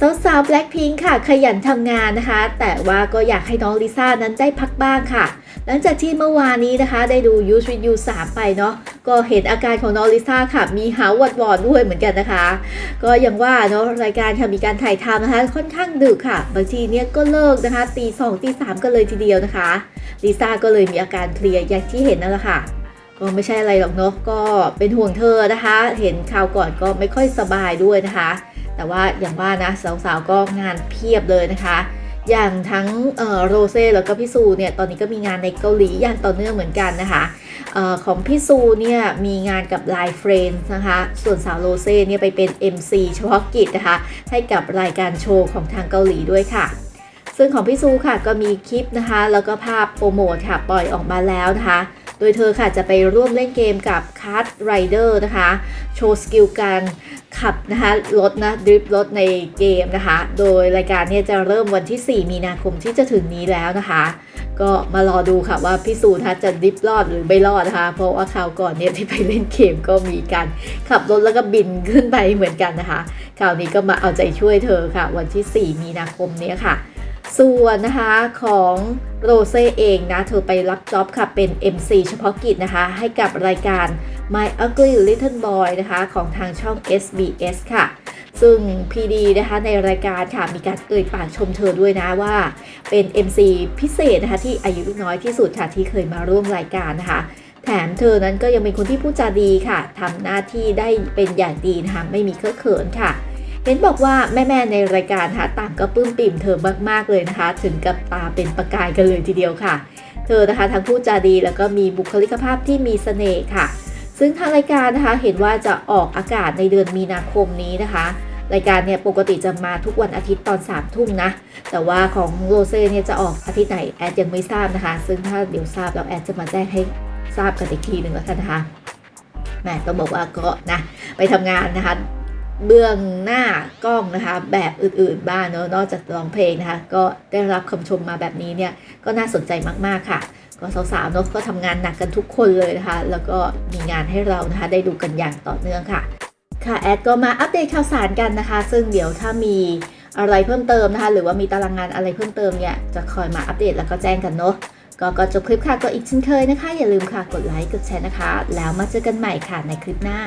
สาวๆ Blackpink ค่ะ ขยันทำงานนะคะ แต่ว่าก็อยากให้น้องลิซ่านั้นได้พักบ้างค่ะ หลังจากที่เมื่อวานนี้นะคะ ได้ดู Use with You 3ไปเนาะก็เห็นอาการของน้องลิซ่าค่ะ มีหาวัดวอนด้วยเหมือนกันนะคะ ก็อย่างว่าเนาะรายการค่ะมีการถ่ายทำนะคะ ค่อนข้างดึกค่ะบางทีเนี่ยก็เลิกนะคะตีสองตีสามกันเลยทีเดียวนะคะลิซ่าก็เลยมีอาการเพลียอย่างที่เห็นนั่นแหละค่ะก็ไม่ใช่อะไรหรอกเนาะก็เป็นห่วงเธอนะคะ เห็นข่าวก่อนก็ไม่ค่อยสบายด้วยนะคะ แต่ว่าอย่างว่านะสาวๆก็งานเพียบเลยนะคะ อย่างทั้งโรเซ่แล้วก็พี่ซูเนี่ยตอนนี้ก็มีงานในเกาหลีอย่างต่อเนื่องเหมือนกันนะคะออของพี่ซูเนี่ยมีงานกับ Line Friends นะคะ ส่วนสาวโรเซ่เนี่ยไปเป็น MC เฉพาะกิจนะคะ ให้กับรายการโชว์ของทางเกาหลีด้วยค่ะ ซึ่งของพี่ซูค่ะก็มีคลิปนะคะ แล้วก็ภาพโปรโมทค่ะปล่อยออกมาแล้วนะคะ โดยเธอค่ะจะไปร่วมเล่นเกมกับ Card Rider นะคะ โชว์สกิลการขับนะคะรถนะดริฟรถในเกมนะคะ โดยรายการเนี่ยจะเริ่มวันที่ 4 มีนาคมที่จะถึงนี้แล้วนะคะ ก็มารอดูค่ะว่าพี่สูนะคะจะดริฟรอดหรือไม่รอดนะคะ เพราะว่าคราวก่อนเนี่ยที่ไปเล่นเกมก็มีการขับรถแล้วก็บินขึ้นไปเหมือนกันนะคะ คราวนี้ก็มาเอาใจช่วยเธอค่ะ วันที่ 4 มีนาคมเนี้ค่ะ ส่วนนะคะของโรเซ่เองนะเธอไปรับจ็อบค่ะเป็น MC เฉพาะกิจนะคะ ให้กับรายการ My Ugly Little Boy นะคะของทางช่อง SBS ค่ะ ซึ่ง PD นะคะในรายการค่ะมีการเอ่ยปากชมเธอด้วยนะว่า เป็น MC พิเศษนะคะที่อายุน้อยที่สุดค่ะที่เคยมาร่วมรายการนะคะแถมเธอนั้นก็ยังเป็นคนที่พูดจาดีค่ะทำหน้าที่ได้เป็นอย่างดีนะคะไม่มีเคอะเขินค่ะ เห็นบอกว่าแม่ๆในรายการค่ะต่างก็ปลื้มปิ่มเธอมากๆเลยนะคะ ถึงกับตาเป็นประกายกันเลยทีเดียวค่ะ เธอนะคะทั้งพูดจาดีแล้วก็มีบุคลิกภาพที่มีเสน่ห์ค่ะ ซึ่งทางรายการนะคะเห็นว่าจะออกอากาศในเดือนมีนาคมนี้นะคะ รายการเนี่ยปกติจะมาทุกวันอาทิตย์ตอน3ามทุ่มนะ แต่ว่าของโรเซ่เนี่ยจะออกอาทิตย์ไหนแอดยังไม่ทราบนะคะ ซึ่งถ้าเดี๋ยวทราบแล้วแอดจะมาแจ้งให้ทราบกันอีกทีหนึ่งแล้วกันนะคะแม่ต้องบอกว่าก็นะไปทำงานนะคะ เบื้องหน้ากล้องนะคะ แบบอื่นๆบ้างเนอะนอกจากร้องเพลงนะคะ ก็ได้รับคำชมมาแบบนี้เนี่ยก็น่าสนใจมากๆค่ะ ก็สาวๆเนอะก็ทำงานหนักกันทุกคนเลยนะคะ แล้วก็มีงานให้เรานะคะ ได้ดูกันอย่างต่อเนื่องค่ะ ค่ะแอดก็มาอัปเดตข่าวสารกันนะคะ ซึ่งเดี๋ยวถ้ามีอะไรเพิ่มเติมนะคะ หรือว่ามีตารางงานอะไรเพิ่มเติมเนี่ยจะคอยมาอัปเดตแล้วก็แจ้งกันเนาะก็ก็จบคลิปค่ะก็อีกเช่นเคยนะคะ อย่าลืมค่ะกดไลค์กดแชร์นะคะ แล้วมาเจอกันใหม่ค่ะในคลิปหน้า